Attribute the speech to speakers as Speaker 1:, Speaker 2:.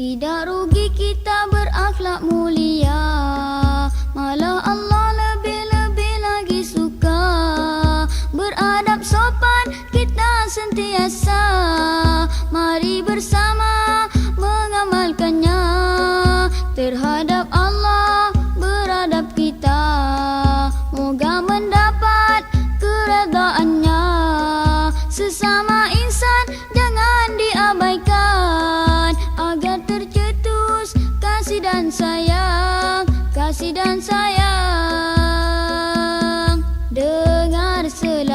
Speaker 1: Tidak rugi kita berakhlak mulia. Malah Allah lebih-lebih lagi suka. Beradab sopan kita sentiasa. Mari bersama mengamalkannya. Terhadap Allah beradab kita. Moga mendapat keredaannya. Sesama kasih dan sayang kasih dan sayang. Dengar sel